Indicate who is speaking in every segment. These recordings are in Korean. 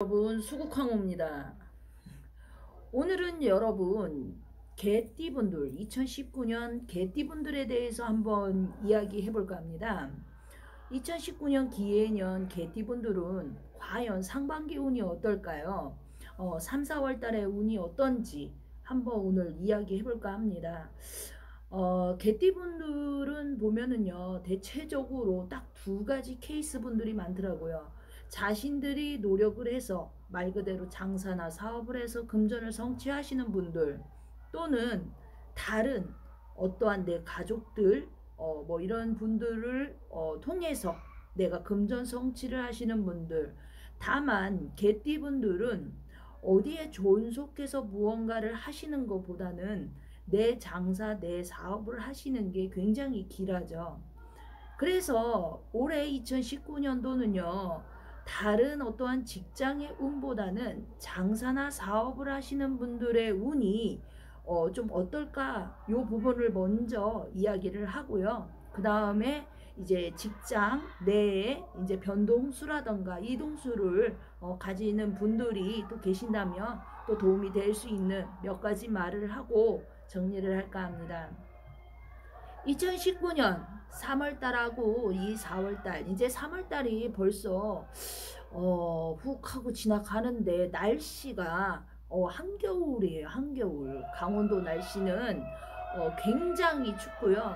Speaker 1: 여러분 수국황호입니다. 오늘은 여러분 개띠분들 2019년 개띠분들에 대해서 한번 이야기해 볼까 합니다. 2019년 기해년 개띠분들은 과연 상반기 운이 어떨까요? 어, 3, 4월 달에 운이 어떤지 한번 오늘 이야기해 볼까 합니다. 어, 개띠분들은 보면은요 대체적으로 딱 두 가지 케이스 분들이 많더라고요. 자신들이 노력을 해서 말 그대로 장사나 사업을 해서 금전을 성취하시는 분들 또는 다른 어떠한 내 가족들 어, 뭐 이런 분들을 어, 통해서 내가 금전 성취를 하시는 분들 다만 개띠분들은 어디에 존속해서 무언가를 하시는 것보다는 내 장사 내 사업을 하시는 게 굉장히 길하죠. 그래서 올해 2019년도는요 다른 어떠한 직장의 운보다는 장사나 사업을 하시는 분들의 운이 어, 좀 어떨까 요 부분을 먼저 이야기를 하고요. 그 다음에 이제 직장 내에 이제 변동수라던가 이동수를 어, 가지는 분들이 또 계신다면 또 도움이 될 수 있는 몇 가지 말을 하고 정리를 할까 합니다. 2019년 3월달하고 이 4월달. 이제 3월달이 벌써 어, 훅 하고 지나가는데 날씨가 어, 한겨울이에요 한겨울. 강원도 날씨는 어, 굉장히 춥고요.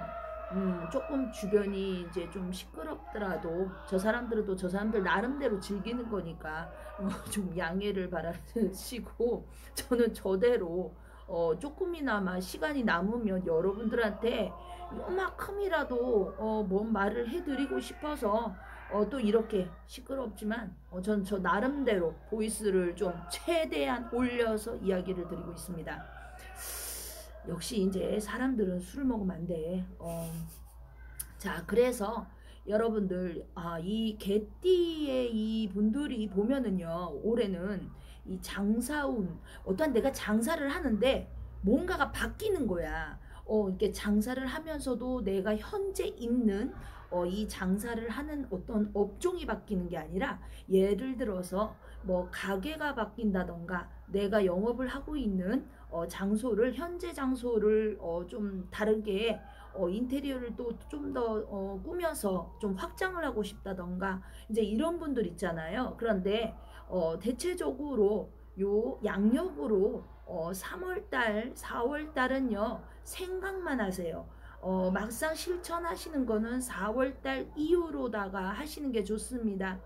Speaker 1: 음, 조금 주변이 이제 좀 시끄럽더라도 저 사람들도 저 사람들 나름대로 즐기는 거니까 어, 좀 양해를 바라시고 저는 저대로 어, 조금이나마 시간이 남으면 여러분들한테 요만큼이라도 어, 뭔 말을 해드리고 싶어서 어, 또 이렇게 시끄럽지만 어, 전 저 나름대로 보이스를 좀 최대한 올려서 이야기를 드리고 있습니다. 역시 이제 사람들은 술을 먹으면 안 돼. 어, 자 그래서 여러분들 아, 이 개띠의 이 분들이 보면은요 올해는 이 장사운 어떠한 내가 장사를 하는데 뭔가가 바뀌는 거야. 어, 이렇게 장사를 하면서도 내가 현재 있는 어, 이 장사를 하는 어떤 업종이 바뀌는 게 아니라 예를 들어서 뭐 가게가 바뀐다던가 내가 영업을 하고 있는 어, 장소를 현재 장소를 어, 좀 다르게 어, 인테리어를 또 좀더 어, 꾸며서 좀 확장을 하고 싶다던가 이제 이런 분들 있잖아요. 그런데 어, 대체적으로 요 양력으로 어, 3월달, 4월달은요 생각만 하세요. 어, 막상 실천하시는 거는 4월달 이후로다가 하시는 게 좋습니다.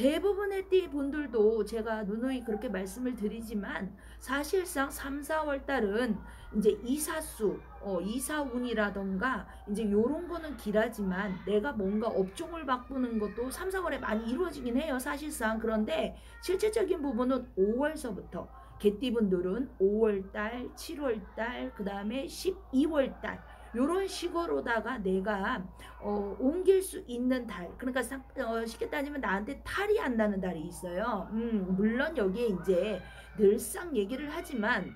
Speaker 1: 대부분의 띠 분들도 제가 누누이 그렇게 말씀을 드리지만 사실상 3, 4월 달은 이제 이사수, 어, 이사운이라던가 이제 요런 거는 길하지만 내가 뭔가 업종을 바꾸는 것도 3, 4월에 많이 이루어지긴 해요. 사실상. 그런데 실질적인 부분은 5월서부터 개띠분들은 5월달, 7월달, 그 다음에 12월달 요런 식으로다가 내가 어, 옮길 수 있는 달 그러니까 어, 쉽게 따지면 나한테 탈이 안 나는 달이 있어요. 음, 물론 여기에 이제 늘상 얘기를 하지만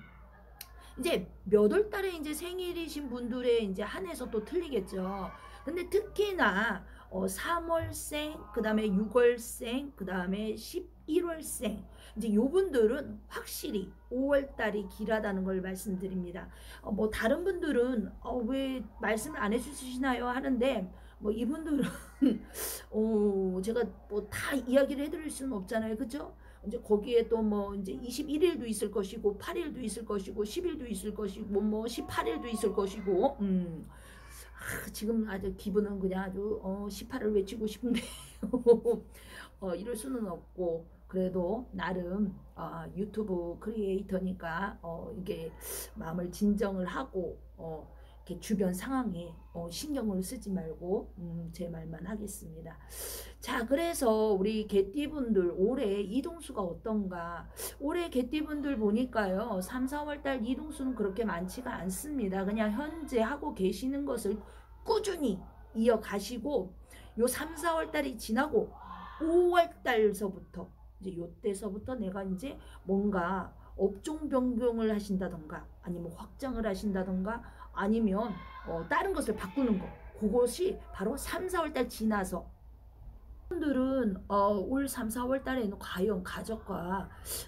Speaker 1: 이제 몇 월 달에 이제 생일이신 분들의 이제 한해서 또 틀리겠죠. 근데 특히나 어, 3월생 그 다음에 6월생 그 다음에 11월생 이제 요분들은 확실히 5월달이 길하다는 걸 말씀드립니다. 어, 뭐 다른 분들은 어, 왜 말씀을 안 해주시나요 하는데 뭐 이분들은 어, 제가 뭐 다 이야기를 해드릴 수는 없잖아요, 그죠? 이제 거기에 또 뭐 이제 21일도 있을 것이고 8일도 있을 것이고 10일도 있을 것이고 뭐 18일도 있을 것이고 음. 아, 지금 아주 기분은 그냥 아주 어, 18을 외치고 싶은데 어, 이럴 수는 없고 그래도 나름 어, 유튜브 크리에이터니까 어, 이게 마음을 진정을 하고 어, 주변 상황에 어, 신경을 쓰지 말고 음, 제 말만 하겠습니다. 자 그래서 우리 개띠분들 올해 이동수가 어떤가 올해 개띠분들 보니까요 3, 4월달 이동수는 그렇게 많지가 않습니다. 그냥 현재 하고 계시는 것을 꾸준히 이어가시고 요 3, 4월달이 지나고 5월달서부터 이제 요때서부터 내가 이제 뭔가 업종 변경을 하신다던가 아니면 확장을 하신다던가 아니면 어, 다른 것을 바꾸는 거. 그것이 바로 3, 4월달 지나서. 분들은 어, 올 3, 4월 달에는 과연 가족과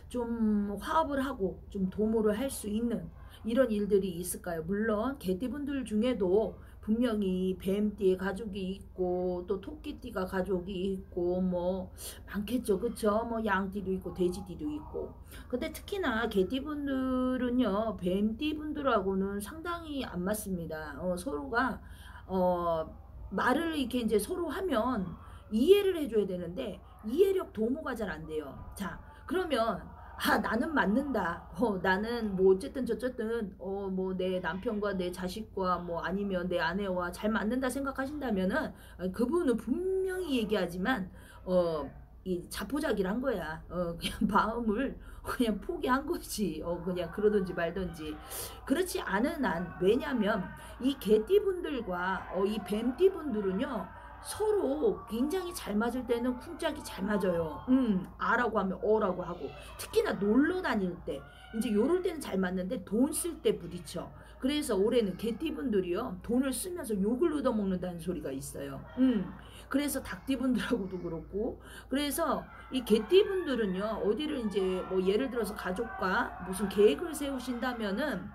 Speaker 1: 좀 화합을 하고 좀 도모를 할 수 있는 이런 일들이 있을까요? 물론 개띠분들 중에도 분명히 뱀띠의 가족이 있고 또 토끼띠가 가족이 있고 뭐 많겠죠. 그쵸? 뭐 양띠도 있고 돼지띠도 있고. 근데 특히나 개띠분들은요 뱀띠분들하고는 상당히 안 맞습니다. 어, 서로가 어 말을 이렇게 이제 서로 하면 이해를 해줘야 되는데 이해력 도모가 잘 안 돼요. 자 그러면 아 나는 맞는다. 어 나는 뭐 어쨌든 저쨌든 어 뭐 내 남편과 내 자식과 뭐 아니면 내 아내와 잘 맞는다 생각하신다면은 그분은 분명히 얘기하지만 어 이 자포자기를 거야. 어 그냥 마음을 그냥 포기한 거지. 어 그냥 그러든지 말든지. 그렇지 않은 한 왜냐면 이 개띠분들과 어 이 뱀띠분들은요. 서로 굉장히 잘 맞을 때는 쿵짝이 잘 맞아요. 음, 아라고 하면 어라고 하고. 특히나 놀러 다닐 때. 이제 요럴 때는 잘 맞는데 돈 쓸 때 부딪혀. 그래서 올해는 개띠분들이요. 돈을 쓰면서 욕을 얻어먹는다는 소리가 있어요. 음. 그래서 닭띠분들하고도 그렇고. 그래서 이 개띠분들은요. 어디를 이제 뭐 예를 들어서 가족과 무슨 계획을 세우신다면은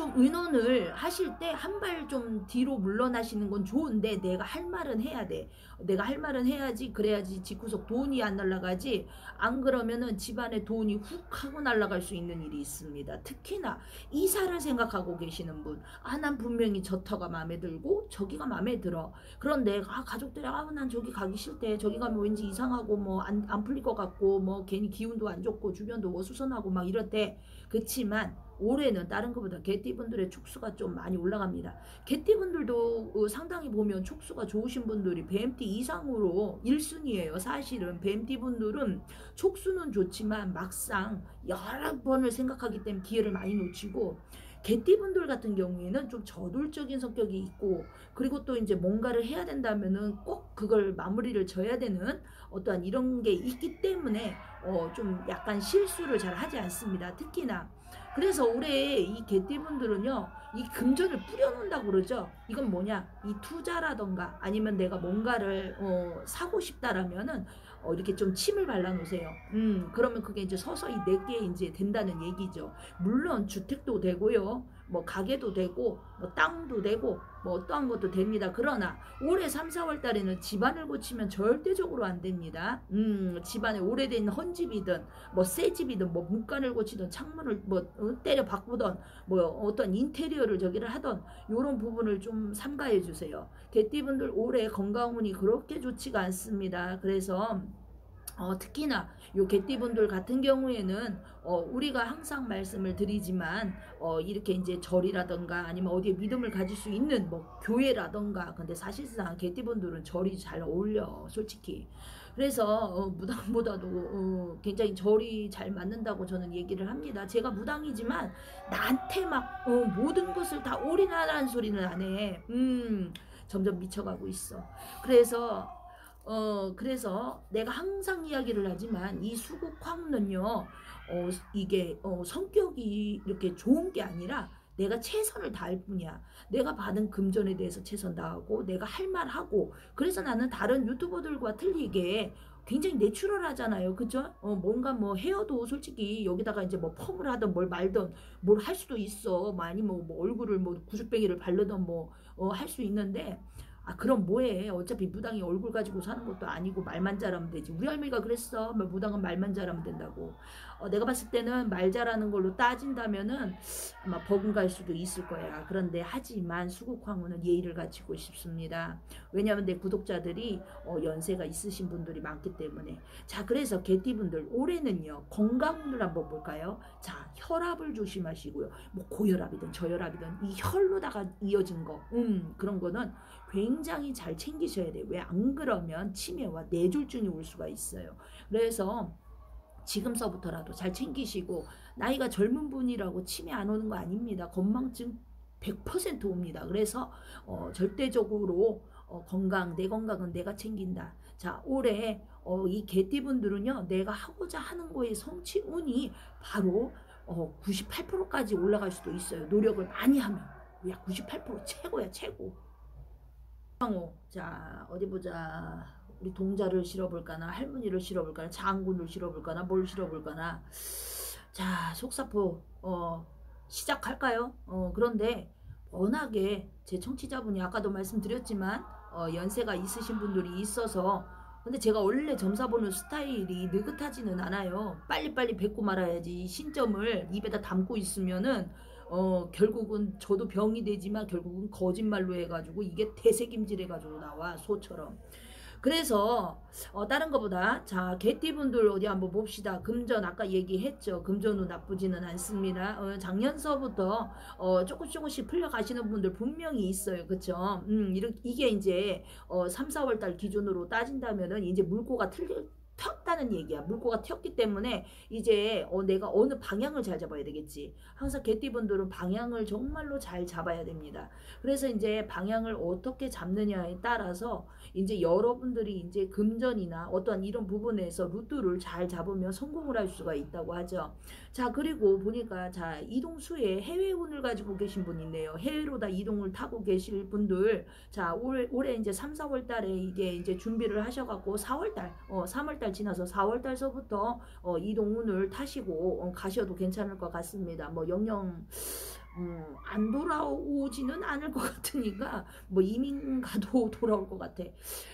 Speaker 1: 좀 의논을 하실 때 한 발 좀 뒤로 물러나시는 건 좋은데 내가 할 말은 해야 돼. 내가 할 말은 해야지 그래야지 집구석 돈이 안 날라가지 안 그러면은 집안에 돈이 훅 하고 날라갈 수 있는 일이 있습니다. 특히나 이사를 생각하고 계시는 분. 아 난 분명히 저 터가 마음에 들고 저기가 마음에 들어. 그런데 아 가족들이 아난 저기 가기 싫대. 저기 가면 왠지 이상하고 뭐 안 안 풀릴 것 같고 뭐 괜히 기운도 안 좋고 주변도 어수선하고 막 이럴 때 그렇지만 올해는 다른 것보다 개띠분들의 촉수가 좀 많이 올라갑니다. 개띠분들도 어, 상당히 보면 촉수가 좋으신 분들이 뱀띠 이상으로 1순위예요. 사실은 뱀띠분들은 촉수는 좋지만 막상 여러 번을 생각하기 때문에 기회를 많이 놓치고 개띠분들 같은 경우에는 좀 저돌적인 성격이 있고 그리고 또 이제 뭔가를 해야 된다면은 꼭 그걸 마무리를 져야 되는 어떠한 이런 게 있기 때문에 어 좀 약간 실수를 잘 하지 않습니다. 특히나 그래서 올해 이 개띠분들은요, 이 금전을 뿌려놓는다고 그러죠. 이건 뭐냐? 이 투자라던가 아니면 내가 뭔가를 어, 사고 싶다라면은 어, 이렇게 좀 침을 발라놓으세요. 음, 그러면 그게 이제 서서히 내게 이제 된다는 얘기죠. 물론 주택도 되고요. 뭐 가게도 되고 뭐 땅도 되고 뭐 어떠한 것도 됩니다. 그러나 올해 3, 4월 달에는 집안을 고치면 절대적으로 안 됩니다. 음, 집안에 오래된 헌집이든 뭐 새 집이든 뭐 문간을 고치든 창문을 뭐 어, 때려 바꾸던 뭐 어떤 인테리어 를 저기를 하던 요런 부분을 좀 삼가해 주세요. 개띠분들 올해 건강운이 그렇게 좋지가 않습니다. 그래서 어, 특히나 요 개띠분들 같은 경우에는 어, 우리가 항상 말씀을 드리지만 어, 이렇게 이제 절이라던가 아니면 어디에 믿음을 가질 수 있는 뭐 교회라던가 근데 사실상 개띠분들은 절이 잘 어울려 솔직히 그래서 어, 무당보다도 어, 굉장히 절이 잘 맞는다고 저는 얘기를 합니다. 제가 무당이지만 나한테 막 어, 모든 것을 다 올인하라는 소리는 안 해. 음, 점점 미쳐가고 있어. 그래서 어 그래서 내가 항상 이야기를 하지만 이 수국 황은요 어 이게 어 성격이 이렇게 좋은 게 아니라 내가 최선을 다할 뿐이야. 내가 받은 금전에 대해서 최선 다하고 내가 할 말 하고 그래서 나는 다른 유튜버들과 틀리게 굉장히 내추럴하잖아요. 그죠? 어, 뭔가 뭐 헤어도 솔직히 여기다가 이제 뭐 펌을 하든 뭘 말든 뭘 할 수도 있어. 뭐 아니면 뭐 얼굴을 뭐 구슬뱅이를 바르든 뭐 할수 있는데 아 그럼 뭐해 어차피 무당이 얼굴 가지고 사는 것도 아니고 말만 잘하면 되지 우리 할머니가 그랬어 뭐 무당은 말만 잘하면 된다고 어, 내가 봤을 때는 말 잘하는 걸로 따진다면은 아마 버금갈 수도 있을 거야. 그런데 하지만 수국황후는 예의를 갖추고 싶습니다. 왜냐하면 내 구독자들이 어, 연세가 있으신 분들이 많기 때문에. 자 그래서 개띠분들 올해는요 건강운을 한번 볼까요? 자 혈압을 조심하시고요. 뭐 고혈압이든 저혈압이든 이 혈로다가 이어진 거 음, 그런 거는 굉장히 잘 챙기셔야 돼요. 왜안 그러면 치매와 뇌졸중이 올 수가 있어요. 그래서 지금서부터라도 잘 챙기시고 나이가 젊은 분이라고 치매 안 오는 거 아닙니다. 건망증 100% 옵니다. 그래서 어, 절대적으로 어, 건강, 내 건강은 내가 챙긴다. 자, 올해 어, 이 개띠분들은요, 내가 하고자 하는 거에 성취 운이 바로 어, 98%까지 올라갈 수도 있어요. 노력을 많이 하면. 야, 98% 최고야, 최고. 자 어디 보자 우리 동자를 실어볼까나 할머니를 실어볼까나 장군을 실어볼까나 뭘 실어볼까나 자 속사포 어 시작할까요? 어 그런데 워낙에 제 청취자분이 아까도 말씀드렸지만 어, 연세가 있으신 분들이 있어서 근데 제가 원래 점사 보는 스타일이 느긋하지는 않아요. 빨리빨리 뱉고 말아야지 신점을 입에다 담고 있으면은 어 결국은 저도 병이 되지만 결국은 거짓말로 해가지고 이게 대세김질 해가지고 나와 소처럼 그래서 어, 다른 것보다 자 개띠분들 어디 한번 봅시다. 금전 아까 얘기했죠. 금전은 나쁘지는 않습니다. 어, 작년서부터 어, 조금씩 조금씩 풀려가시는 분들 분명히 있어요. 그쵸? 음, 이렇게, 이게 이제 어, 3, 4월 달 기준으로 따진다면은 이제 물꼬가 틀릴 텄다는 얘기야. 물꼬가 튀었기 때문에 이제 어, 내가 어느 방향을 잘 잡아야 되겠지. 항상 개띠분들은 방향을 정말로 잘 잡아야 됩니다. 그래서 이제 방향을 어떻게 잡느냐에 따라서 이제 여러분들이 이제 금전이나 어떠한 이런 부분에서 루트를 잘 잡으면 성공을 할 수가 있다고 하죠. 자 그리고 보니까 자 이동수에 해외운을 가지고 계신 분이 있네요. 해외로 다 이동을 타고 계실 분들 자 올, 올해 이제 3, 4월 달에 이게 이제 준비를 하셔갖고 4월 달, 어 3월 달 지나서 4월 달서부터 어 이 동운을 타시고 어, 가셔도 괜찮을 것 같습니다. 뭐 영영 음, 안 돌아오지는 않을 것 같으니까 뭐 이민 가도 돌아올 것 같아.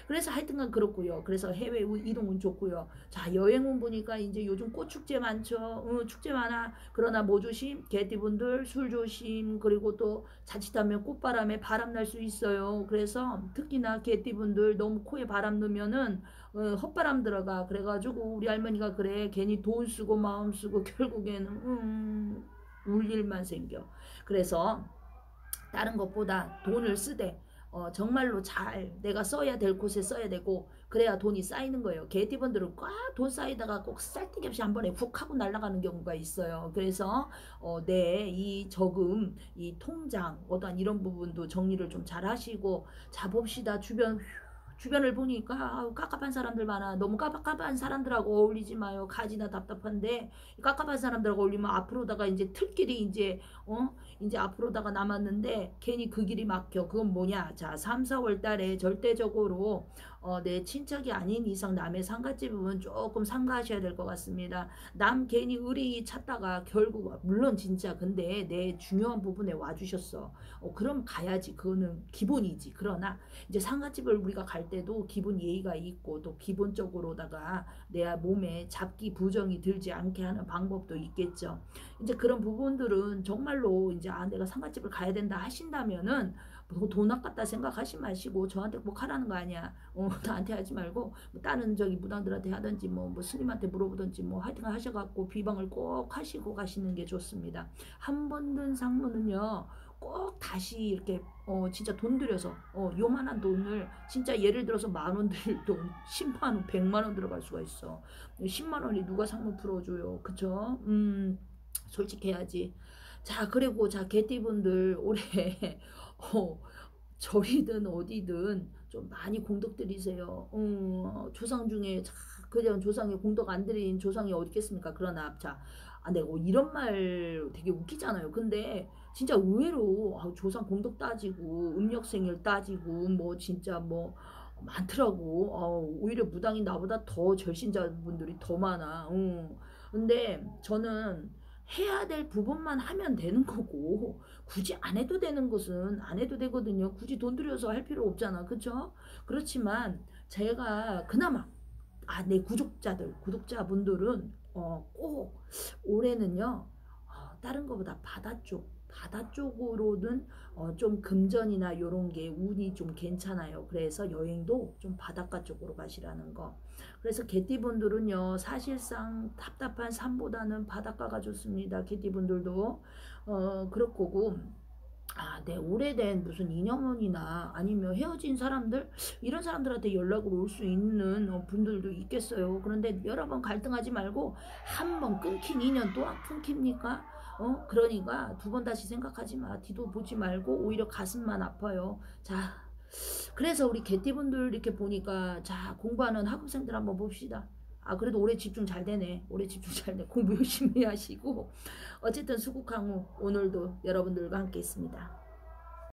Speaker 1: 그래서 하여튼간 그렇고요. 그래서 해외 이동은 좋고요. 자 여행은 보니까 이제 요즘 꽃 축제 많죠. 어, 축제 많아. 그러나 뭐 조심, 개띠분들 술 조심. 그리고 또 자칫하면 꽃바람에 바람 날 수 있어요. 그래서 특히나 개띠분들 너무 코에 바람 넣으면은 어, 헛바람 들어가. 그래가지고 우리 할머니가 그래 괜히 돈 쓰고 마음 쓰고 결국에는 음. 울 일만 생겨. 그래서 다른 것보다 돈을 쓰되 어, 정말로 잘 내가 써야 될 곳에 써야 되고 그래야 돈이 쌓이는 거예요. 개티분들은 꽉 돈 쌓이다가 꼭 쌀데기 없이 한 번에 훅 하고 날아가는 경우가 있어요. 그래서 어, 내이 저금, 이 통장, 어떠한 이런 부분도 정리를 좀 잘 하시고 자 봅시다. 주변 주변을 보니까 깝깝한 사람들 많아. 너무 깝깝한 사람들하고 어울리지 마요. 가지나 답답한데 깝깝한 사람들하고 어울리면 앞으로다가 이제 틀길이 이제 어 이제 앞으로다가 남았는데 괜히 그 길이 막혀. 그건 뭐냐? 자, 3, 4월 달에 절대적으로 어, 내 친척이 아닌 이상 남의 상가집은 조금 상가하셔야 될 것 같습니다. 남 괜히 의리 찾다가 결국 물론 진짜 근데 내 중요한 부분에 와주셨어. 어, 그럼 가야지. 그거는 기본이지. 그러나 이제 상가집을 우리가 갈 때도 기본 예의가 있고 또 기본적으로다가 내 몸에 잡기 부정이 들지 않게 하는 방법도 있겠죠. 이제 그런 부분들은 정말로 이제 아 내가 상가집을 가야 된다 하신다면은 뭐 돈 아깝다 생각하지 마시고 저한테 꼭 하라는 거 아니야. 어, 나한테 하지 말고 뭐 다른 저기 무당들한테 하든지 뭐, 뭐 스님한테 물어보든지 뭐 하여튼 하셔갖고 비방을 꼭 하시고 가시는 게 좋습니다. 한 번 든 상무는요. 꼭 다시 이렇게 어 진짜 돈 들여서 어 요만한 돈을 진짜 예를 들어서 만 원들돈 10만 원, 100만 원 들어갈 수가 있어. 10만 원이 누가 상무 풀어줘요. 그쵸? 음 솔직해야지. 자 그리고 자 개띠분들 올해 어, 절이든 어디든 좀 많이 공덕 들이세요. 어, 조상 중에 그냥 조상에 공덕 안 드린 조상이 어디 있겠습니까? 그러나 자, 아, 내가 뭐 이런 말 되게 웃기잖아요. 근데 진짜 의외로 아, 조상 공덕 따지고 음력생일 따지고 뭐 진짜 뭐 많더라고. 어, 오히려 무당이 나보다 더 절신자분들이 더 많아. 어. 근데 저는 해야 될 부분만 하면 되는 거고 굳이 안 해도 되는 것은 안 해도 되거든요. 굳이 돈 들여서 할 필요 없잖아. 그쵸? 그렇지만 제가 그나마 아, 내 구독자들, 구독자분들은 어, 꼭 올해는요. 어, 다른 것보다 바다 쪽 바다 쪽으로는 어, 좀 금전이나 요런 게 운이 좀 괜찮아요. 그래서 여행도 좀 바닷가 쪽으로 가시라는 거. 그래서 개띠분들은요 사실상 답답한 산보다는 바닷가가 좋습니다. 개띠분들도 어, 그럴 거고 아, 네, 오래된 무슨 인연이나 아니면 헤어진 사람들 이런 사람들한테 연락으로 올수 있는 어, 분들도 있겠어요. 그런데 여러 번 갈등하지 말고 한 번 끊긴 인연 또안 끊깁니까? 어? 그러니까 두 번 다시 생각하지 마. 뒤도 보지 말고 오히려 가슴만 아파요. 자, 그래서 우리 개띠분들 이렇게 보니까 자 공부하는 학부생들 한번 봅시다. 아 그래도 올해 집중 잘 되네. 올해 집중 잘 돼. 공부 열심히 하시고 어쨌든 수국항우 오늘도 여러분들과 함께 있습니다.